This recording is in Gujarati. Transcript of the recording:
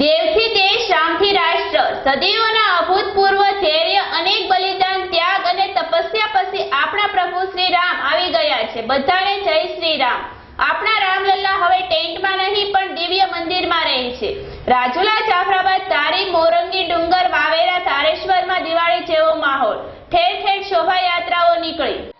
દેવથી દેશ રામથી રાષ્ટ્ર. સદીઓના અભૂતપૂર્વ ધૈર્ય, અનેક બલિદાન, ત્યાગ અને તપસ્યા પછી આપણા પ્રભુ શ્રી રામ આવી ગયા છે. બધાને જય શ્રી રામ આપણા રામલલ્લા હવે ટેન્ટમાં નહીં, પણ દિવ્ય મંદિરમાં રહે છે. રાજુલા, જાફરાબાદ તારી મોરંગી, ડુંગર, વાવેરા, તારેશ્વરમાં દિવાળી જેવો માહોલ. ઠેર ઠેર શોભાયાત્રાઓ નીકળી.